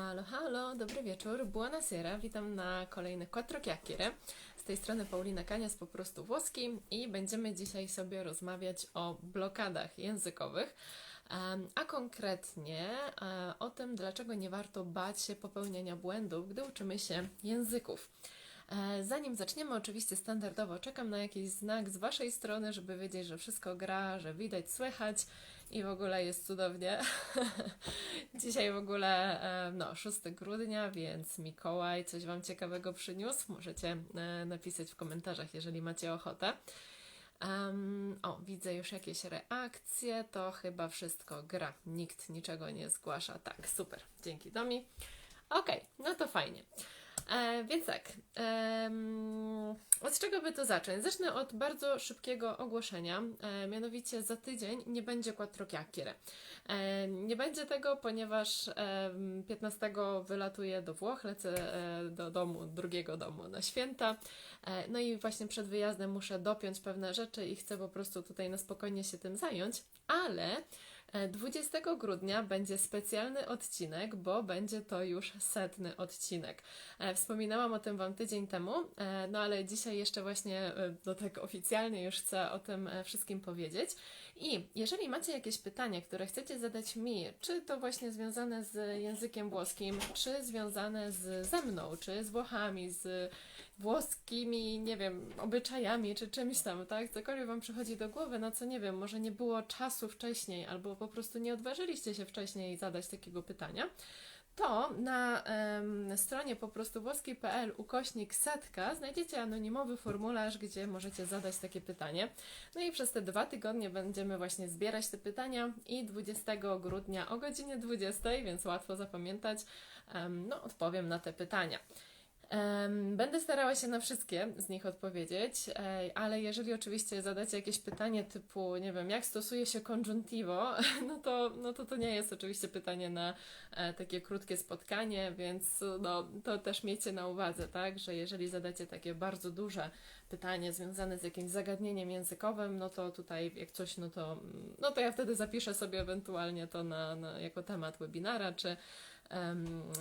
Halo, halo, dobry wieczór, buonasera, witam na kolejnych Quattro Chiacchiere. Z tej strony Paulina Kanias, po prostu włoski i będziemy dzisiaj sobie rozmawiać o blokadach językowych, a konkretnie e, o tym, dlaczego nie warto bać się popełniania błędów, gdy uczymy się języków. E, Zanim zaczniemy, oczywiście standardowo czekam na jakiś znak z Waszej strony, żeby wiedzieć, że wszystko gra, że widać, słychać i w ogóle jest cudownie. Dzisiaj w ogóle no, 6 grudnia, więc Mikołaj coś Wam ciekawego przyniósł. Możecie e, napisać w komentarzach, jeżeli macie ochotę. Em, o, widzę już jakieś reakcje, to chyba wszystko gra. Nikt niczego nie zgłasza. Tak, super. Dzięki Domi. Okej, no to fajnie. E, więc tak, od czego by to zacząć? Zacznę od bardzo szybkiego ogłoszenia. E, mianowicie za tydzień nie będzie Quattro Chiacchiere. E, nie będzie tego, ponieważ em, 15 wylatuję do Włoch, lecę e, do domu, drugiego domu na święta. E, no i właśnie przed wyjazdem muszę dopiąć pewne rzeczy i chcę po prostu tutaj na spokojnie się tym zająć, ale e, 20 grudnia będzie specjalny odcinek, bo będzie to już setny odcinek. E, Wspominałam o tym Wam tydzień temu, e, no ale dzisiaj jeszcze właśnie e, do tego oficjalnie już chcę o tym e, wszystkim powiedzieć. I jeżeli macie jakieś pytania, które chcecie zadać mi, czy to właśnie związane z językiem włoskim, czy związane z, ze mną, czy z Włochami, z włoskimi, nie wiem, obyczajami, czy czymś tam, tak? Cokolwiek Wam przychodzi do głowy, na co nie wiem, może nie było czasu wcześniej, albo po prostu nie odważyliście się wcześniej zadać takiego pytania, to na stronie po prostu włoski.pl ukośnik setka znajdziecie anonimowy formularz, gdzie możecie zadać takie pytanie. No i przez te dwa tygodnie będziemy właśnie zbierać te pytania i 20 grudnia o godzinie 20, więc łatwo zapamiętać, no odpowiem na te pytania. Będę starała się na wszystkie z nich odpowiedzieć, ale jeżeli oczywiście zadacie jakieś pytanie typu, nie wiem, jak stosuje się conjuntivo, no to, no to to nie jest oczywiście pytanie na e, takie krótkie spotkanie, więc no, to też miejcie na uwadze, tak, że jeżeli zadacie takie bardzo duże pytanie związane z jakimś zagadnieniem językowym, no to tutaj jak coś, no to, no to ja wtedy zapiszę sobie ewentualnie to na, na, jako temat webinara, czy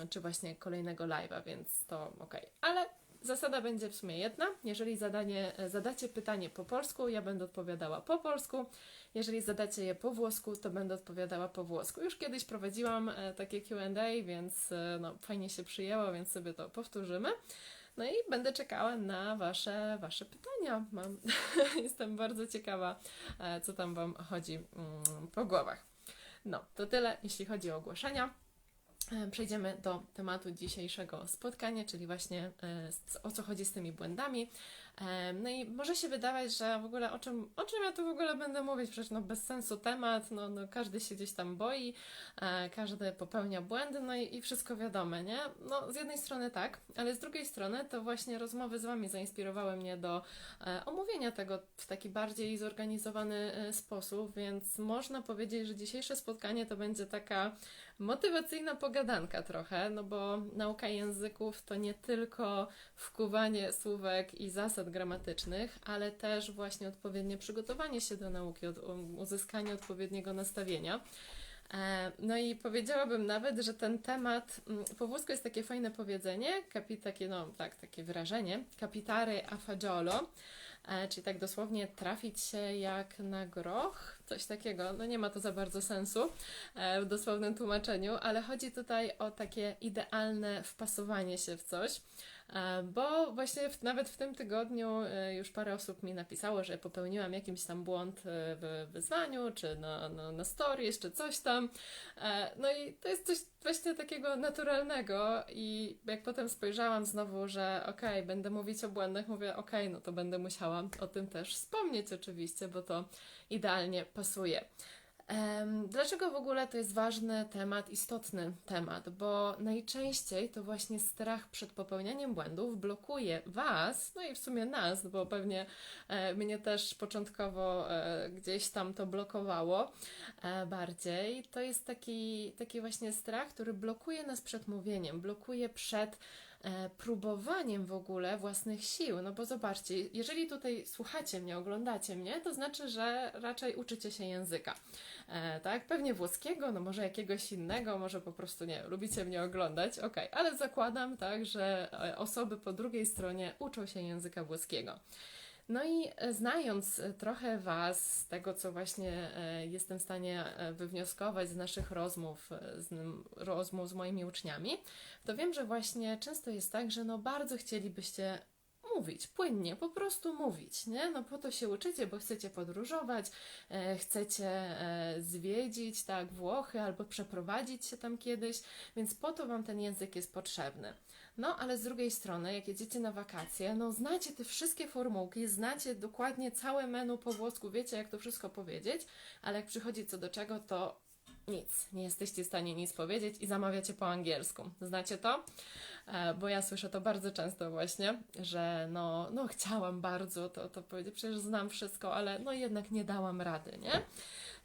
czy właśnie kolejnego live'a, więc to ok. Ale zasada będzie w sumie jedna. Jeżeli zadanie, e, zadacie pytanie po polsku, ja będę odpowiadała po polsku. Jeżeli zadacie je po włosku, to będę odpowiadała po włosku. Już kiedyś prowadziłam e, takie Q&A, więc e, no, fajnie się przyjęło, więc sobie to powtórzymy. No i będę czekała na Wasze, wasze pytania. Mam, jestem bardzo ciekawa, co tam Wam chodzi mm, po głowach. No, to tyle, jeśli chodzi o ogłoszenia. E, Przejdziemy do tematu dzisiejszego spotkania, czyli właśnie e, o co chodzi z tymi błędami. No i może się wydawać, że w ogóle o czym, o czym ja tu w ogóle będę mówić, przecież no bez sensu temat, no, no każdy się gdzieś tam boi, e, każdy popełnia błędy, no i, i wszystko wiadome, nie? No z jednej strony tak, ale z drugiej strony to właśnie rozmowy z Wami zainspirowały mnie do e, omówienia tego w taki bardziej zorganizowany e, sposób, więc można powiedzieć, że dzisiejsze spotkanie to będzie taka motywacyjna pogadanka trochę, no bo nauka języków to nie tylko wkuwanie słówek i zasad gramatycznych, ale też właśnie odpowiednie przygotowanie się do nauki, um, uzyskanie odpowiedniego nastawienia. E, No i powiedziałabym nawet, że ten temat, mm, po włosku jest takie fajne powiedzenie, kapi, takie, no tak, takie wyrażenie, capitare a fagiolo, e, czyli tak dosłownie trafić się jak na groch, coś takiego, no nie ma to za bardzo sensu e, w dosłownym tłumaczeniu, ale chodzi tutaj o takie idealne wpasowanie się w coś. E, Bo właśnie w, nawet w tym tygodniu e, już parę osób mi napisało, że popełniłam jakiś tam błąd w wyzwaniu, czy na, na, na stories, czy coś tam. No i to jest coś właśnie takiego naturalnego i jak potem spojrzałam znowu, że okej, będę mówić o błędach, mówię okej, no to będę musiała o tym też wspomnieć oczywiście, bo to idealnie pasuje. Em, Dlaczego w ogóle to jest ważny temat, istotny temat? Bo najczęściej to właśnie strach przed popełnianiem błędów blokuje Was, no i w sumie nas, bo pewnie e, mnie też początkowo e, gdzieś tam to blokowało e, bardziej. To jest taki, taki właśnie strach, który blokuje nas przed mówieniem, blokuje przed próbowaniem w ogóle własnych sił. No bo zobaczcie, jeżeli tutaj słuchacie mnie, oglądacie mnie, to znaczy, że raczej uczycie się języka. E, tak, pewnie włoskiego, no może jakiegoś innego, może po prostu nie, lubicie mnie oglądać, ok, ale zakładam, tak, że e, osoby po drugiej stronie uczą się języka włoskiego. No i e, znając e, trochę Was, z tego co właśnie e, jestem w stanie wywnioskować z naszych rozmów, z rozmów z moimi uczniami, to wiem, że właśnie często jest tak, że no bardzo chcielibyście mówić, płynnie, po prostu mówić, nie? No po to się uczycie, bo chcecie podróżować, e, chcecie e, zwiedzić, tak, Włochy albo przeprowadzić się tam kiedyś, więc po to Wam ten język jest potrzebny. No, ale z drugiej strony, jak jedziecie na wakacje, no znacie te wszystkie formułki, znacie dokładnie całe menu po włosku, wiecie jak to wszystko powiedzieć, ale jak przychodzi co do czego, to nic, nie jesteście w stanie nic powiedzieć i zamawiacie po angielsku. Znacie to? E, bo ja słyszę to bardzo często właśnie, że no, no chciałam bardzo to, to powiedzieć, przecież znam wszystko, ale no jednak nie dałam rady, nie?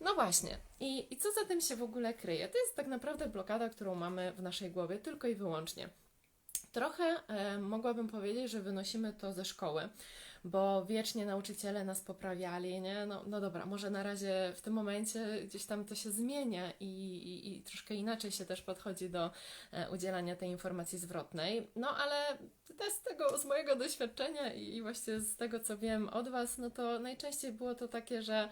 No właśnie. I, I co za tym się w ogóle kryje? To jest tak naprawdę blokada, którą mamy w naszej głowie tylko i wyłącznie. Trochę e, mogłabym powiedzieć, że wynosimy to ze szkoły, bo wiecznie nauczyciele nas poprawiali, nie? No, no dobra, może na razie w tym momencie gdzieś tam to się zmienia i, i, i troszkę inaczej się też podchodzi do e, udzielania tej informacji zwrotnej, no ale z tego, z mojego doświadczenia i, i właśnie z tego, co wiem od Was, no to najczęściej było to takie, że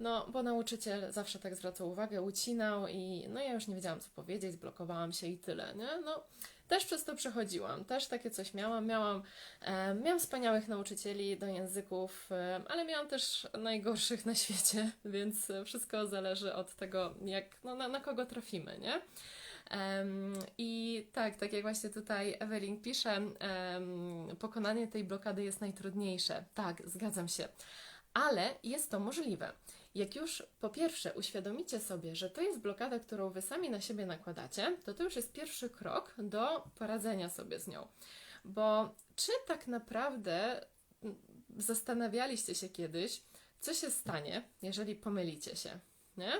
no, bo nauczyciel zawsze tak zwracał uwagę, ucinał i no ja już nie wiedziałam, co powiedzieć, blokowałam się i tyle, nie? No, też przez to przechodziłam, też takie coś miałam. Miałam, e, miałam wspaniałych nauczycieli do języków, e, ale miałam też najgorszych na świecie, więc wszystko zależy od tego, jak, no, na, na kogo trafimy, nie? I tak, tak jak właśnie tutaj Evelyn pisze, pokonanie tej blokady jest najtrudniejsze. Tak, zgadzam się. Ale jest to możliwe. Jak już po pierwsze uświadomicie sobie, że to jest blokada, którą wy sami na siebie nakładacie, to to już jest pierwszy krok do poradzenia sobie z nią. Bo czy tak naprawdę mm, zastanawialiście się kiedyś, co się stanie, jeżeli pomylicie się, nie?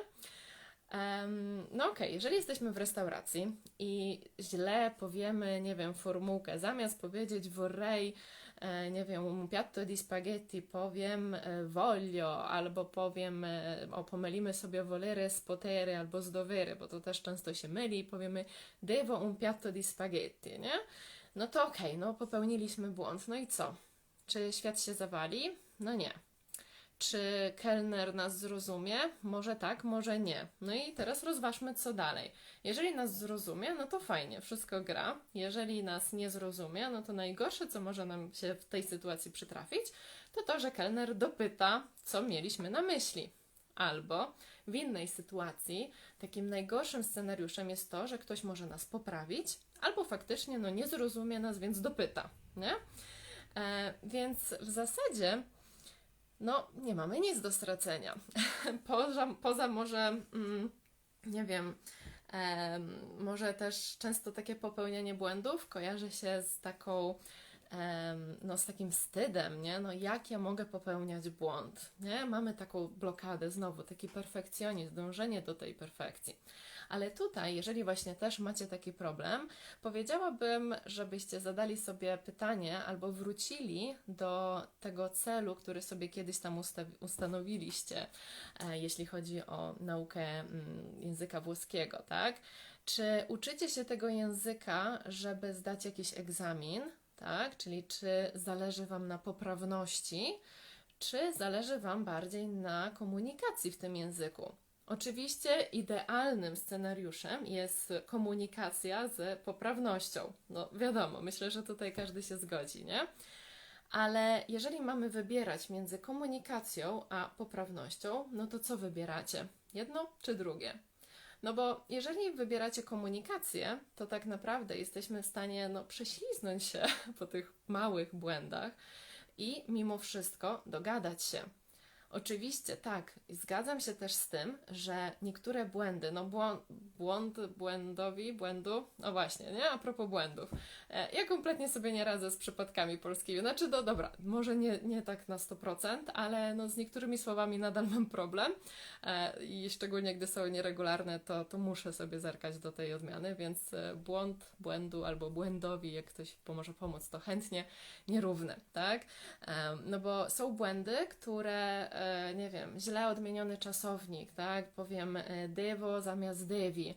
No okej, okay. jeżeli jesteśmy w restauracji i źle powiemy, nie wiem, formułkę, zamiast powiedzieć vorrei E, nie wiem, un piatto di spaghetti powiem e, voglio, albo powiem, e, o pomylimy sobie volere z potere albo z dovere, bo to też często się myli powiemy devo un piatto di spaghetti, nie? No to okej, okay, no popełniliśmy błąd, no i co? Czy świat się zawali? No nie. Czy kelner nas zrozumie? Może tak, może nie. No i teraz rozważmy, co dalej. Jeżeli nas zrozumie, no to fajnie, wszystko gra. Jeżeli nas nie zrozumie, no to najgorsze, co może nam się w tej sytuacji przytrafić, to to, że kelner dopyta, co mieliśmy na myśli. Albo w innej sytuacji, takim najgorszym scenariuszem jest to, że ktoś może nas poprawić, albo faktycznie no, nie zrozumie nas, więc dopyta. Nie? E, więc w zasadzie no nie mamy nic do stracenia. poza, poza może, mm, nie wiem, e, może też często takie popełnianie błędów kojarzy się z taką no, z takim wstydem, nie? No, jak ja mogę popełniać błąd, nie? Mamy taką blokadę, znowu, taki perfekcjonizm, dążenie do tej perfekcji. Ale tutaj, jeżeli właśnie też macie taki problem, powiedziałabym, żebyście zadali sobie pytanie albo wrócili do tego celu, który sobie kiedyś tam ustanowiliście, e, jeśli chodzi o naukę mm, języka włoskiego, tak? Czy uczycie się tego języka, żeby zdać jakiś egzamin, tak? Czyli czy zależy Wam na poprawności, czy zależy Wam bardziej na komunikacji w tym języku? Oczywiście idealnym scenariuszem jest komunikacja z poprawnością. No wiadomo, myślę, że tutaj każdy się zgodzi, nie? Ale jeżeli mamy wybierać między komunikacją a poprawnością, no to co wybieracie? Jedno czy drugie? No bo jeżeli wybieracie komunikację, to tak naprawdę jesteśmy w stanie no, prześliznąć się po tych małych błędach i mimo wszystko dogadać się. Oczywiście, tak. Zgadzam się też z tym, że niektóre błędy, no błąd, błąd błędowi, błędu, no właśnie, nie? A propos błędów. E, ja kompletnie sobie nie radzę z przypadkami polskimi. Znaczy, no dobra, może nie, nie tak na 100%, ale no z niektórymi słowami nadal mam problem e, i szczególnie gdy są nieregularne, to, to muszę sobie zerkać do tej odmiany, więc e, błąd, błędu albo błędowi, jak ktoś pomoże pomóc, to chętnie nierówny, tak? No bo są błędy, które, nie wiem, źle odmieniony czasownik, tak? Powiem e, devo zamiast devi.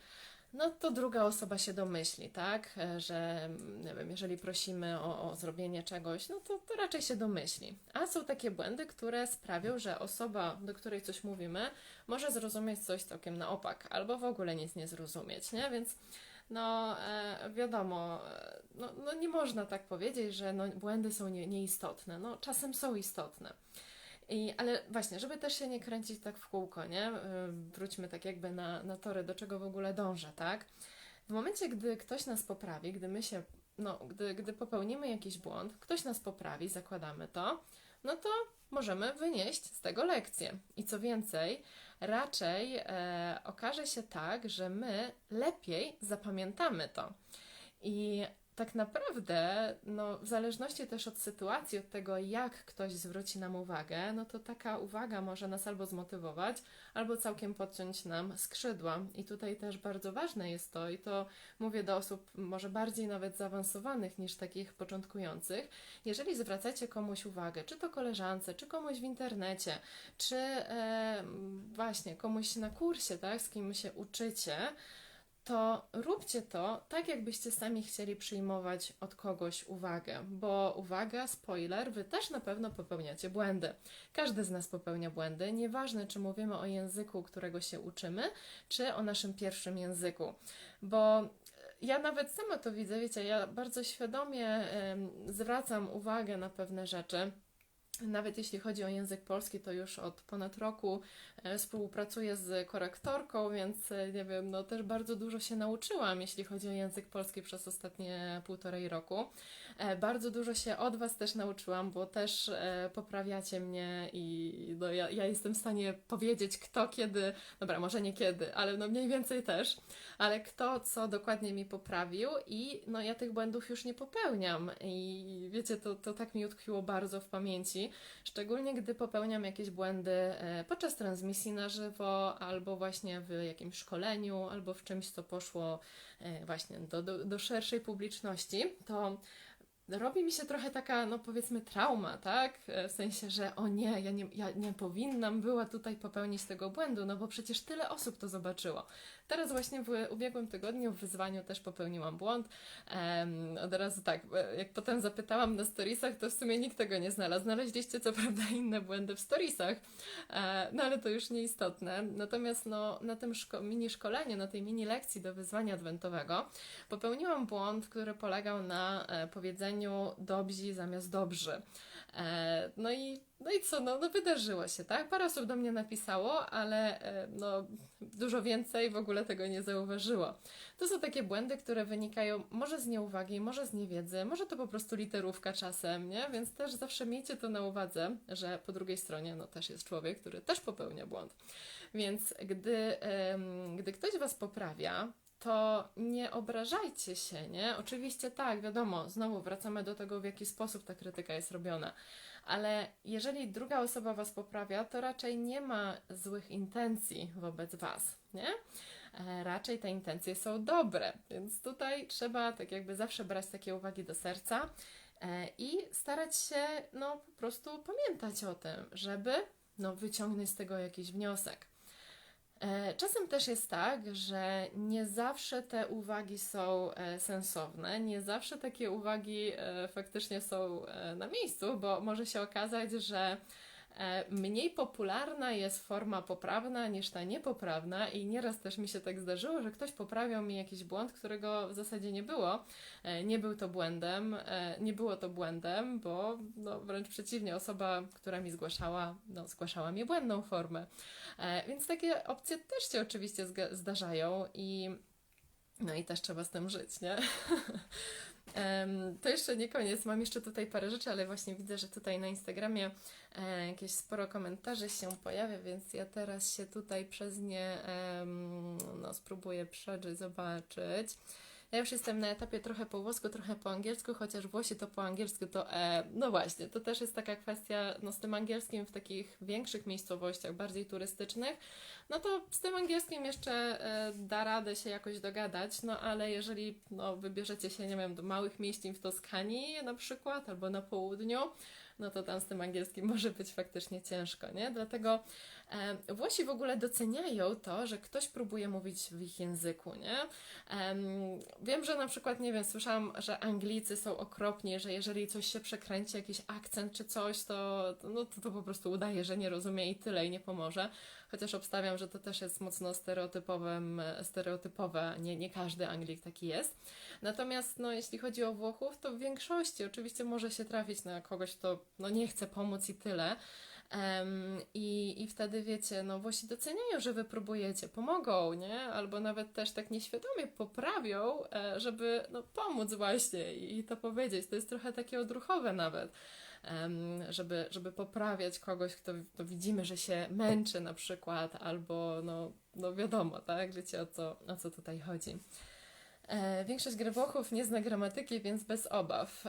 No to druga osoba się domyśli, tak? E, Że nie wiem, jeżeli prosimy o, o zrobienie czegoś, no to, to raczej się domyśli. A są takie błędy, które sprawią, że osoba, do której coś mówimy, może zrozumieć coś całkiem na opak, albo w ogóle nic nie zrozumieć, nie? Więc no e, wiadomo, e, no, no nie można tak powiedzieć, że no, błędy są nie, nieistotne. No czasem są istotne. I, ale właśnie, żeby też się nie kręcić tak w kółko, nie? Y, Wróćmy tak jakby na, na tory, do czego w ogóle dążę, tak? W momencie, gdy ktoś nas poprawi, gdy my się, no, gdy, gdy popełnimy jakiś błąd, ktoś nas poprawi, zakładamy to, no to możemy wynieść z tego lekcję. I co więcej, raczej e, okaże się tak, że my lepiej zapamiętamy to. I tak naprawdę, no, w zależności też od sytuacji, od tego, jak ktoś zwróci nam uwagę, no to taka uwaga może nas albo zmotywować, albo całkiem podciąć nam skrzydła. I tutaj też bardzo ważne jest to, i to mówię do osób może bardziej nawet zaawansowanych niż takich początkujących. Jeżeli zwracacie komuś uwagę, czy to koleżance, czy komuś w internecie, czy e, właśnie komuś na kursie, tak, z kim się uczycie, to róbcie to tak, jakbyście sami chcieli przyjmować od kogoś uwagę, bo uwaga, spoiler, wy też na pewno popełniacie błędy. Każdy z nas popełnia błędy, nieważne czy mówimy o języku, którego się uczymy, czy o naszym pierwszym języku, bo ja nawet sama to widzę, wiecie, ja bardzo świadomie zwracam uwagę na pewne rzeczy. Nawet jeśli chodzi o język polski, to już od ponad roku e, współpracuję z korektorką, więc e, nie wiem, no też bardzo dużo się nauczyłam, jeśli chodzi o język polski przez ostatnie półtorej roku. E, Bardzo dużo się od Was też nauczyłam, bo też poprawiacie mnie i no, ja, ja jestem w stanie powiedzieć, kto kiedy, dobra, może nie kiedy, ale no mniej więcej też, ale kto co dokładnie mi poprawił i no ja tych błędów już nie popełniam i wiecie, to, to tak mi utkwiło bardzo w pamięci, szczególnie gdy popełniam jakieś błędy e, podczas transmisji na żywo, albo właśnie w jakimś szkoleniu, albo w czymś, co poszło e, właśnie do, do, do szerszej publiczności, to robi mi się trochę taka, no powiedzmy, trauma, tak? E, W sensie, że o nie, ja nie, ja nie powinnam była tutaj popełnić tego błędu, no bo przecież tyle osób to zobaczyło. Teraz właśnie w ubiegłym tygodniu w wyzwaniu też popełniłam błąd. Od razu tak, e, jak potem zapytałam na storiesach, to w sumie nikt tego nie znalazł. Znaleźliście co prawda inne błędy w storiesach, e, no ale to już nieistotne. Natomiast no, na tym szko- mini szkoleniu, na tej mini lekcji do wyzwania adwentowego popełniłam błąd, który polegał na e, powiedzeniu dobrzy zamiast dobrzy. E, no i, no i co, no, no wydarzyło się, tak? Parę osób do mnie napisało, ale e, no, dużo więcej w ogóle tego nie zauważyło. To są takie błędy, które wynikają może z nieuwagi, może z niewiedzy, może to po prostu literówka czasem, nie? Więc też zawsze miejcie to na uwadze, że po drugiej stronie no, też jest człowiek, który też popełnia błąd. Więc gdy, gdy ktoś Was poprawia, to nie obrażajcie się, nie? Oczywiście tak, wiadomo, znowu wracamy do tego, w jaki sposób ta krytyka jest robiona, ale jeżeli druga osoba Was poprawia, to raczej nie ma złych intencji wobec Was, nie? E, Raczej te intencje są dobre, więc tutaj trzeba tak jakby zawsze brać takie uwagi do serca e, i starać się no po prostu pamiętać o tym, żeby no wyciągnąć z tego jakiś wniosek. E, Czasem też jest tak, że nie zawsze te uwagi są e, sensowne, nie zawsze takie uwagi e, faktycznie są na miejscu, bo może się okazać, że mniej popularna jest forma poprawna niż ta niepoprawna i nieraz też mi się tak zdarzyło, że ktoś poprawiał mi jakiś błąd, którego w zasadzie nie było. E, Nie był to błędem, e, nie było to błędem, bo no, wręcz przeciwnie, osoba, która mi zgłaszała, no, zgłaszała mi błędną formę. E, Więc takie opcje też się oczywiście zdarzają i No i też trzeba z tym żyć, nie? To jeszcze nie koniec, mam jeszcze tutaj parę rzeczy, ale właśnie widzę, że tutaj na Instagramie e, jakieś sporo komentarzy się pojawia, więc ja teraz się tutaj przez nie no, spróbuję przeżyć, zobaczyć. Ja już jestem na etapie trochę po włosku, trochę po angielsku, chociaż Włosi to po angielsku to e, no właśnie, to też jest taka kwestia, no z tym angielskim w takich większych miejscowościach, bardziej turystycznych, no to z tym angielskim jeszcze e, da radę się jakoś dogadać, no ale jeżeli no, wybierzecie się, nie wiem, do małych mieścin w Toskanii na przykład, albo na południu, no to tam z tym angielskim może być faktycznie ciężko, nie? Dlatego Włosi w ogóle doceniają to, że ktoś próbuje mówić w ich języku, nie? Em, wiem, że na przykład, nie wiem, słyszałam, że Anglicy są okropni, że jeżeli coś się przekręci, jakiś akcent czy coś, to, to, no, to, to po prostu udaje, że nie rozumie i tyle i nie pomoże. Chociaż obstawiam, że to też jest mocno stereotypowym, stereotypowe, nie, nie każdy Anglik taki jest. Natomiast no, jeśli chodzi o Włochów, to w większości oczywiście może się trafić na kogoś, kto no, nie chce pomóc i tyle. Em, i, I wtedy wiecie, no Włosi doceniają, że wy próbujecie, pomogą, nie? Albo nawet też tak nieświadomie poprawią, e, żeby no, pomóc właśnie i, i to powiedzieć. To jest trochę takie odruchowe nawet, em, żeby, żeby poprawiać kogoś, kto kto widzimy, że się męczy na przykład, albo no, no wiadomo, tak? Wiecie o co, o co tutaj chodzi. E, większość Włochów nie zna gramatyki, więc bez obaw.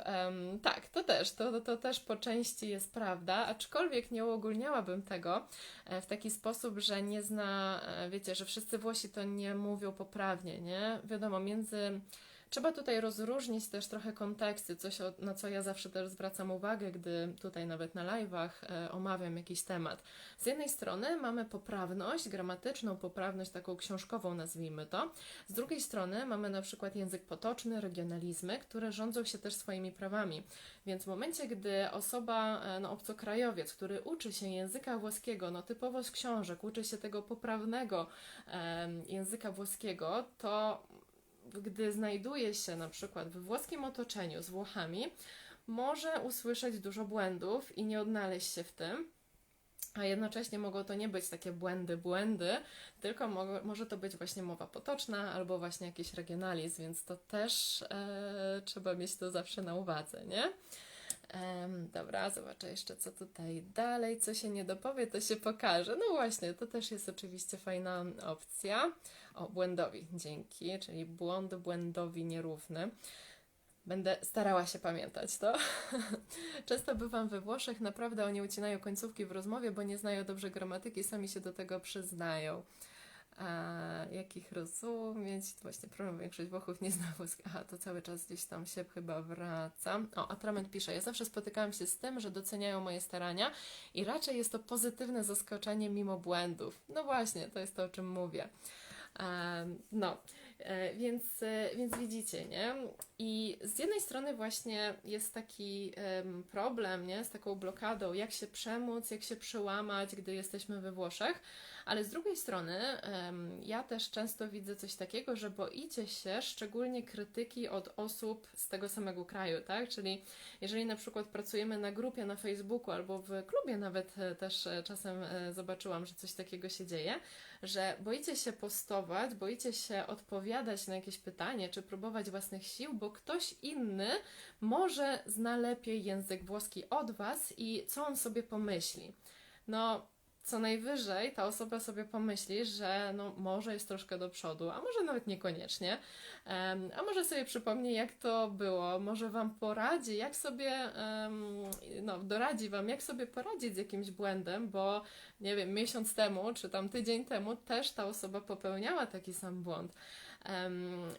Tak, to też, to, to też po części jest prawda, aczkolwiek nie uogólniałabym tego e, w taki sposób, że nie zna, e, wiecie, że wszyscy Włosi to nie mówią poprawnie, nie? Wiadomo, między Trzeba tutaj rozróżnić też trochę konteksty, coś na co ja zawsze też zwracam uwagę, gdy tutaj nawet na live'ach e, omawiam jakiś temat. Z jednej strony mamy poprawność, gramatyczną poprawność, taką książkową nazwijmy to. Z drugiej strony mamy na przykład język potoczny, regionalizmy, które rządzą się też swoimi prawami. Więc w momencie, gdy osoba, e, no obcokrajowiec, który uczy się języka włoskiego, no typowo z książek, uczy się tego poprawnego e, języka włoskiego, to gdy znajduje się na przykład we włoskim otoczeniu z Włochami, może usłyszeć dużo błędów i nie odnaleźć się w tym. A jednocześnie mogą to nie być takie błędy, błędy, tylko mo może to być właśnie mowa potoczna albo właśnie jakiś regionalizm, więc to też e, trzeba mieć to zawsze na uwadze, nie? Em, dobra, zobaczę jeszcze co tutaj dalej. Co się nie dopowie, to się pokaże. No właśnie, to też jest oczywiście fajna opcja. O, błędowi, dzięki, czyli błąd błędowi nierówny. Będę starała się pamiętać to. Często bywam we Włoszech, naprawdę oni ucinają końcówki w rozmowie, bo nie znają dobrze gramatyki, sami się do tego przyznają. Jak ich rozumieć? Właśnie problem, większość Włochów nie zna włoskiego. Aha, to cały czas gdzieś tam się chyba wraca. O, Atrament pisze, ja zawsze spotykałam się z tym, że doceniają moje starania i raczej jest to pozytywne zaskoczenie mimo błędów. No właśnie, to jest to, o czym mówię. No, e, więc, e, więc widzicie, nie? I z jednej strony właśnie jest taki problem, nie? Z taką blokadą, jak się przemóc, jak się przełamać, gdy jesteśmy we Włoszech, ale z drugiej strony ja też często widzę coś takiego, że boicie się szczególnie krytyki od osób z tego samego kraju, tak? Czyli jeżeli na przykład pracujemy na grupie na Facebooku albo w klubie nawet e, też czasem zobaczyłam, że coś takiego się dzieje, że boicie się postować, boicie się odpowiadać na jakieś pytanie, czy próbować własnych sił, bo ktoś inny może zna lepiej język włoski od Was i co on sobie pomyśli. No, co najwyżej ta osoba sobie pomyśli, że no, może jest troszkę do przodu, a może nawet niekoniecznie, um, a może sobie przypomni, jak to było, może Wam poradzi, jak sobie, um, no, doradzi Wam, jak sobie poradzić z jakimś błędem, bo nie wiem, miesiąc temu, czy tam tydzień temu też ta osoba popełniała taki sam błąd.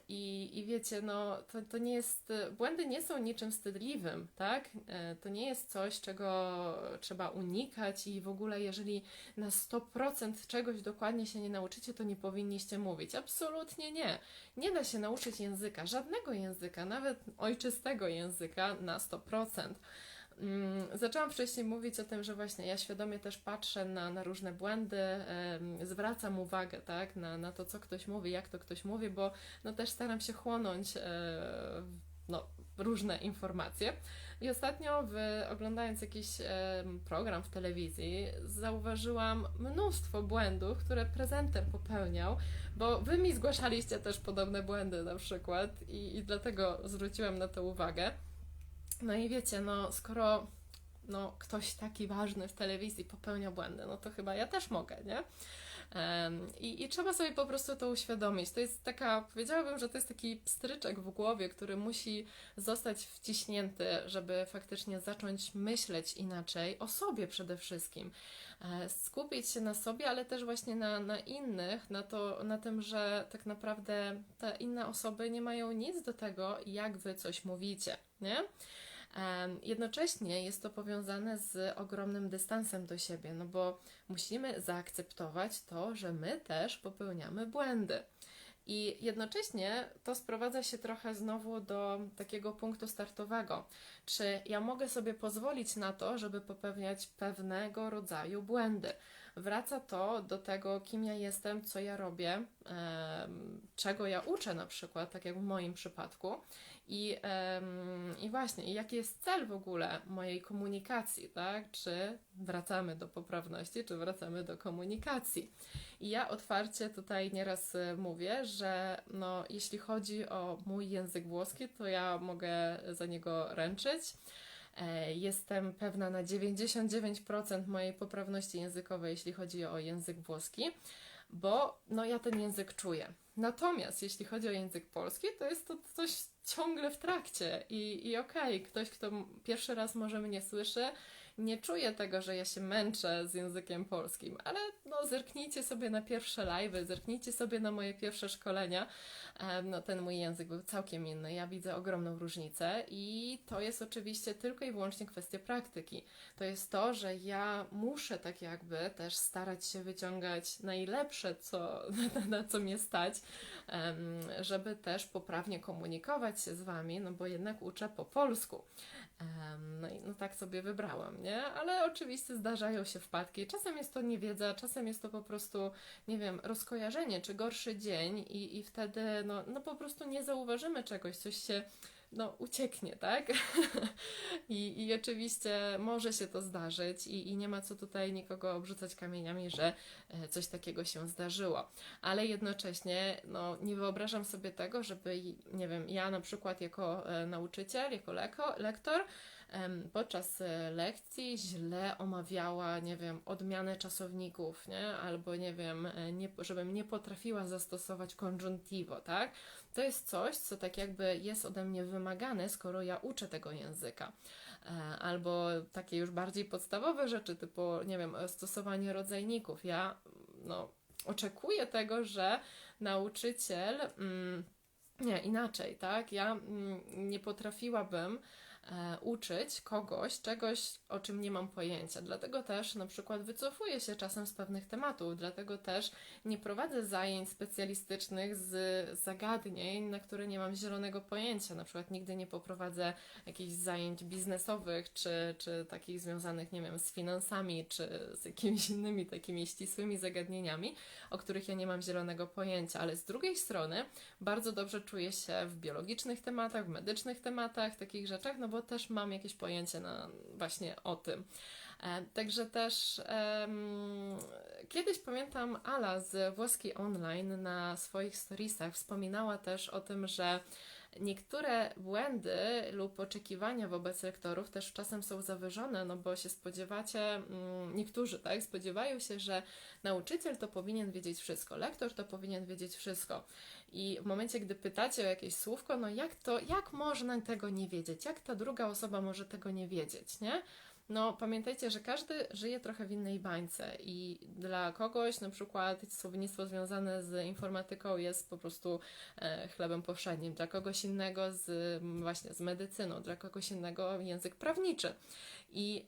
I, I wiecie, no to, to nie jest, błędy nie są niczym wstydliwym, tak? E, to nie jest coś, czego trzeba unikać i w ogóle jeżeli na 100% czegoś dokładnie się nie nauczycie, to nie powinniście mówić. Absolutnie nie. Nie da się nauczyć języka, żadnego języka, nawet ojczystego języka na 100%. Mm, zaczęłam wcześniej mówić o tym, że właśnie ja świadomie też patrzę na, na różne błędy, zwracam uwagę tak, na, na to, co ktoś mówi, jak to ktoś mówi, bo no też staram się chłonąć e, no, różne informacje. I ostatnio, w, oglądając jakiś program w telewizji, zauważyłam mnóstwo błędów, które prezenter popełniał, bo wy mi zgłaszaliście też podobne błędy na przykład i, i dlatego zwróciłam na to uwagę. No i wiecie, no skoro no, ktoś taki ważny w telewizji popełnia błędy, no to chyba ja też mogę, nie? I, I trzeba sobie po prostu to uświadomić. To jest taka, powiedziałabym, że to jest taki stryczek w głowie, który musi zostać wciśnięty, żeby faktycznie zacząć myśleć inaczej o sobie przede wszystkim. E, skupić się na sobie, ale też właśnie na, na innych, na, to, na tym, że tak naprawdę te inne osoby nie mają nic do tego, jak wy coś mówicie, nie? Jednocześnie jest to powiązane z ogromnym dystansem do siebie, no bo musimy zaakceptować to, że my też popełniamy błędy. I jednocześnie to sprowadza się trochę znowu do takiego punktu startowego. Czy ja mogę sobie pozwolić na to, żeby popełniać pewnego rodzaju błędy? Wraca to do tego, kim ja jestem, co ja robię, czego ja uczę, na przykład, tak jak w moim przypadku. I, I właśnie, jaki jest cel w ogóle mojej komunikacji, tak? Czy wracamy do poprawności, czy wracamy do komunikacji. I ja otwarcie tutaj nieraz e, mówię, że no, jeśli chodzi o mój język włoski, to ja mogę za niego ręczyć. E, jestem pewna na 99% mojej poprawności językowej, jeśli chodzi o język włoski, bo no, ja ten język czuję. Natomiast jeśli chodzi o język polski, to jest to coś ciągle w trakcie i, i okej, okay, ktoś, kto pierwszy raz może mnie słyszy, nie czuję tego, że ja się męczę z językiem polskim, ale no, zerknijcie sobie na pierwsze live'y, zerknijcie sobie na moje pierwsze szkolenia. No, ten mój język był całkiem inny. Ja widzę ogromną różnicę i to jest oczywiście tylko i wyłącznie kwestia praktyki. To jest to, że ja muszę tak jakby też starać się wyciągać najlepsze, co, na, co mnie stać, żeby też poprawnie komunikować się z Wami, no bo jednak uczę po polsku. No i no tak sobie wybrałam, nie? Ale oczywiście zdarzają się wpadki. Czasem jest to niewiedza, czasem jest to po prostu, nie wiem, rozkojarzenie czy gorszy dzień i, i wtedy no, no po prostu nie zauważymy czegoś, coś się no, ucieknie, tak? I, I oczywiście może się to zdarzyć i, i nie ma co tutaj nikogo obrzucać kamieniami, że e, coś takiego się zdarzyło. Ale jednocześnie no, nie wyobrażam sobie tego, żeby, nie wiem, ja na przykład jako e, nauczyciel, jako leko, lektor, podczas e, lekcji źle omawiała, nie wiem, odmianę czasowników, nie? Albo, nie wiem, nie, żebym nie potrafiła zastosować conjuntivo, tak? To jest coś, co tak jakby jest ode mnie wymagane, skoro ja uczę tego języka. E, albo takie już bardziej podstawowe rzeczy, typu, nie wiem, stosowanie rodzajników. Ja no, oczekuję tego, że nauczyciel. Mm, nie, inaczej, tak? Ja mm, nie potrafiłabym uczyć kogoś czegoś, o czym nie mam pojęcia. Dlatego też na przykład wycofuję się czasem z pewnych tematów, dlatego też nie prowadzę zajęć specjalistycznych z zagadnień, na które nie mam zielonego pojęcia. Na przykład nigdy nie poprowadzę jakichś zajęć biznesowych, czy, czy takich związanych, nie wiem, z finansami, czy z jakimiś innymi takimi ścisłymi zagadnieniami, o których ja nie mam zielonego pojęcia. Ale z drugiej strony bardzo dobrze czuję się w biologicznych tematach, w medycznych tematach, takich rzeczach, no bo też mam jakieś pojęcie na właśnie o tym. E, także też kiedyś pamiętam Ala z Włoski Online na swoich storiesach wspominała też o tym, że Niektóre błędy lub oczekiwania wobec lektorów też czasem są zawyżone, no bo się spodziewacie, mm, niektórzy tak, spodziewają się, że nauczyciel to powinien wiedzieć wszystko, lektor to powinien wiedzieć wszystko. I w momencie, gdy pytacie o jakieś słówko, no jak to, jak można tego nie wiedzieć? Jak ta druga osoba może tego nie wiedzieć, nie? No, pamiętajcie, że każdy żyje trochę w innej bańce i dla kogoś na przykład słownictwo związane z informatyką jest po prostu e, chlebem powszednim, dla kogoś innego z, właśnie z medycyną, dla kogoś innego język prawniczy. I,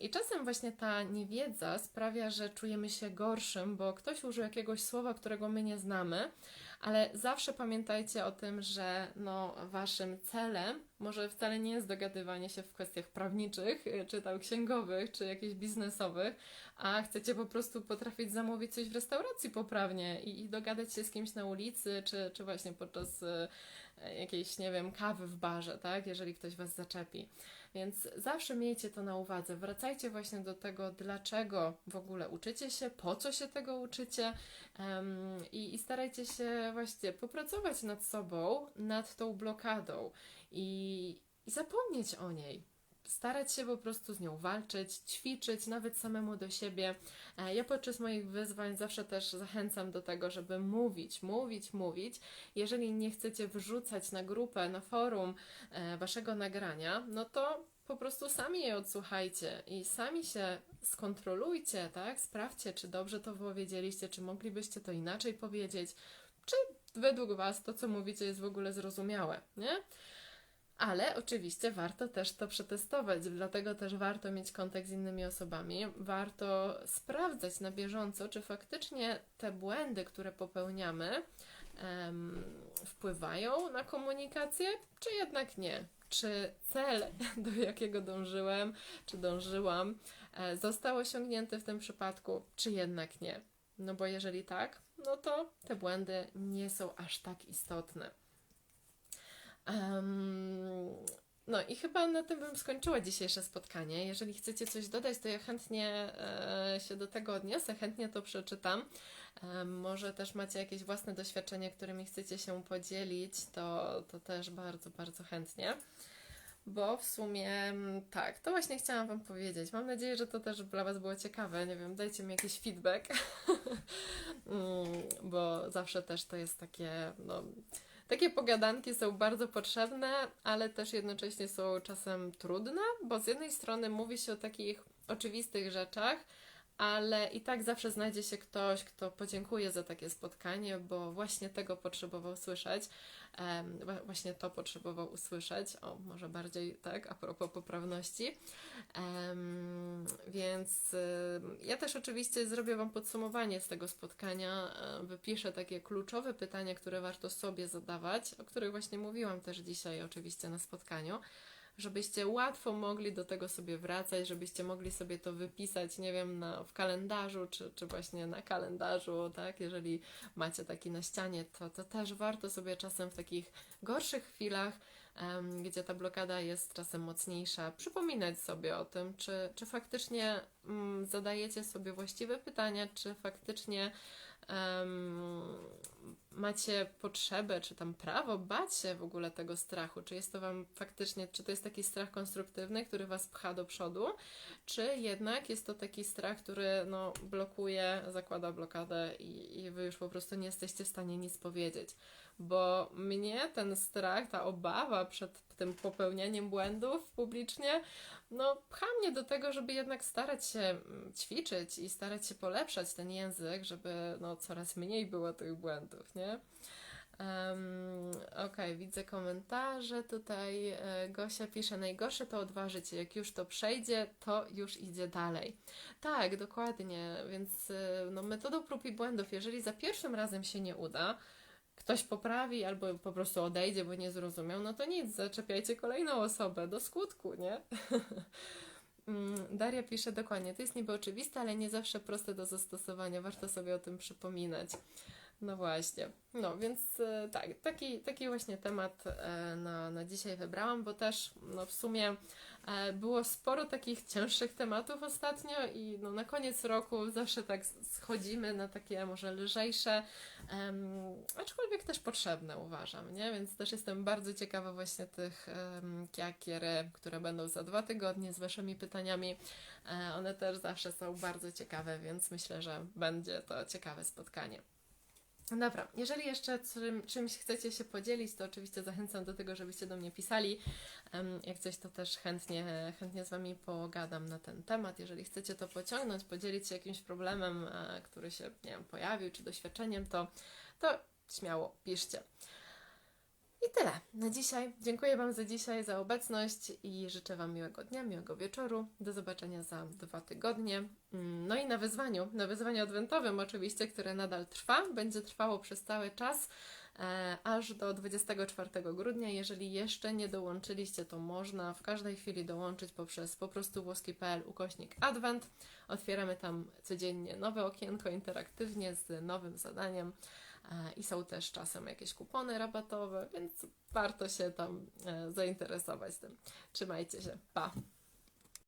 I czasem właśnie ta niewiedza sprawia, że czujemy się gorszym, bo ktoś użył jakiegoś słowa, którego my nie znamy, ale zawsze pamiętajcie o tym, że no, waszym celem może wcale nie jest dogadywanie się w kwestiach prawniczych, y, czy tam księgowych, czy jakichś biznesowych, a chcecie po prostu potrafić zamówić coś w restauracji poprawnie i, i dogadać się z kimś na ulicy, czy, czy właśnie podczas y, jakiejś, nie wiem, kawy w barze, tak? Jeżeli ktoś Was zaczepi. Więc zawsze miejcie to na uwadze. Wracajcie właśnie do tego, dlaczego w ogóle uczycie się, po co się tego uczycie um, i, i starajcie się właśnie popracować nad sobą, nad tą blokadą i, i zapomnieć o niej starać się po prostu z nią walczyć, ćwiczyć nawet samemu do siebie. E, ja podczas moich wyzwań zawsze też zachęcam do tego, żeby mówić, mówić, mówić. Jeżeli nie chcecie wrzucać na grupę, na forum e, waszego nagrania, no to po prostu sami je odsłuchajcie i sami się skontrolujcie, tak? Sprawdźcie, czy dobrze to powiedzieliście, czy moglibyście to inaczej powiedzieć, czy według Was to, co mówicie, jest w ogóle zrozumiałe, nie? Ale oczywiście warto też to przetestować, dlatego też warto mieć kontakt z innymi osobami. Warto sprawdzać na bieżąco, czy faktycznie te błędy, które popełniamy, wpływają na komunikację, czy jednak nie. Czy cel, do jakiego dążyłem, czy dążyłam, e, został osiągnięty w tym przypadku, czy jednak nie. No bo jeżeli tak, no to te błędy nie są aż tak istotne. Um, no i chyba na tym bym skończyła dzisiejsze spotkanie. Jeżeli chcecie coś dodać, to ja chętnie e, się do tego odniosę, chętnie to przeczytam. E, może też macie jakieś własne doświadczenia, którymi chcecie się podzielić, to, to też bardzo, bardzo chętnie. Bo w sumie tak, to właśnie chciałam Wam powiedzieć. Mam nadzieję, że to też dla Was było ciekawe. Nie wiem, dajcie mi jakiś feedback, mm, bo zawsze też to jest takie, no takie pogadanki są bardzo potrzebne, ale też jednocześnie są czasem trudne, bo z jednej strony mówi się o takich oczywistych rzeczach, ale i tak zawsze znajdzie się ktoś, kto podziękuje za takie spotkanie, bo właśnie tego potrzebował słyszeć, właśnie to potrzebował usłyszeć, o może bardziej tak, a propos poprawności. Więc ja też oczywiście zrobię Wam podsumowanie z tego spotkania, y, wypiszę takie kluczowe pytania, które warto sobie zadawać, o których właśnie mówiłam też dzisiaj oczywiście na spotkaniu żebyście łatwo mogli do tego sobie wracać, żebyście mogli sobie to wypisać, nie wiem, na, w kalendarzu, czy, czy właśnie na kalendarzu, tak? Jeżeli macie taki na ścianie, to, to też warto sobie czasem w takich gorszych chwilach, gdzie ta blokada jest czasem mocniejsza, przypominać sobie o tym, czy, czy faktycznie um, zadajecie sobie właściwe pytania, czy faktycznie macie potrzebę, czy tam prawo bać się w ogóle tego strachu? Czy jest to Wam faktycznie, czy to jest taki strach konstruktywny, który Was pcha do przodu, czy jednak jest to taki strach, który no, blokuje, zakłada blokadę i, i Wy już po prostu nie jesteście w stanie nic powiedzieć? Bo mnie ten strach, ta obawa przed tym popełnianiem błędów publicznie, no pcha mnie do tego, żeby jednak starać się mm, ćwiczyć i starać się polepszać ten język, żeby no, coraz mniej było tych błędów, nie? Um, ok, widzę komentarze. Tutaj e, Gosia pisze: Najgorsze to odważyć. Jak już to przejdzie, to już idzie dalej. Tak, dokładnie. Więc e, no, metodą prób i błędów, jeżeli za pierwszym razem się nie uda, ktoś poprawi albo po prostu odejdzie, bo nie zrozumiał, no to nic, zaczepiajcie kolejną osobę do skutku, nie? Mm, Daria pisze dokładnie, to jest niby oczywiste, ale nie zawsze proste do zastosowania, warto sobie o tym przypominać. No właśnie. No więc e, tak, taki, taki właśnie temat e, na, na dzisiaj wybrałam, bo też no, w sumie e, było sporo takich cięższych tematów ostatnio i no, na koniec roku zawsze tak schodzimy na takie może lżejsze, aczkolwiek też potrzebne uważam, nie? Więc też jestem bardzo ciekawa właśnie tych um, kiakier, które będą za dwa tygodnie z Waszymi pytaniami. one też zawsze są bardzo ciekawe, więc myślę, że będzie to ciekawe spotkanie. Dobra, jeżeli jeszcze czym, czymś chcecie się podzielić, to oczywiście zachęcam do tego, żebyście do mnie pisali. Jak coś, to też chętnie, chętnie z Wami pogadam na ten temat. Jeżeli chcecie to pociągnąć, podzielić się jakimś problemem, e, który się nie wiem, pojawił, czy doświadczeniem, to, to śmiało piszcie. I tyle na dzisiaj. Dziękuję Wam za dzisiaj, za obecność i życzę Wam miłego dnia, miłego wieczoru. Do zobaczenia za dwa tygodnie. Mm, no i na wyzwaniu, na wyzwaniu adwentowym oczywiście, które nadal trwa, będzie trwało przez cały czas. E, aż do 24 grudnia. Jeżeli jeszcze nie dołączyliście, to można w każdej chwili dołączyć poprzez po prostu włoski.pl ukośnik advent. Otwieramy tam codziennie nowe okienko interaktywnie z nowym zadaniem i są też czasem jakieś kupony rabatowe, więc warto się tam e, zainteresować tym. Trzymajcie się, pa!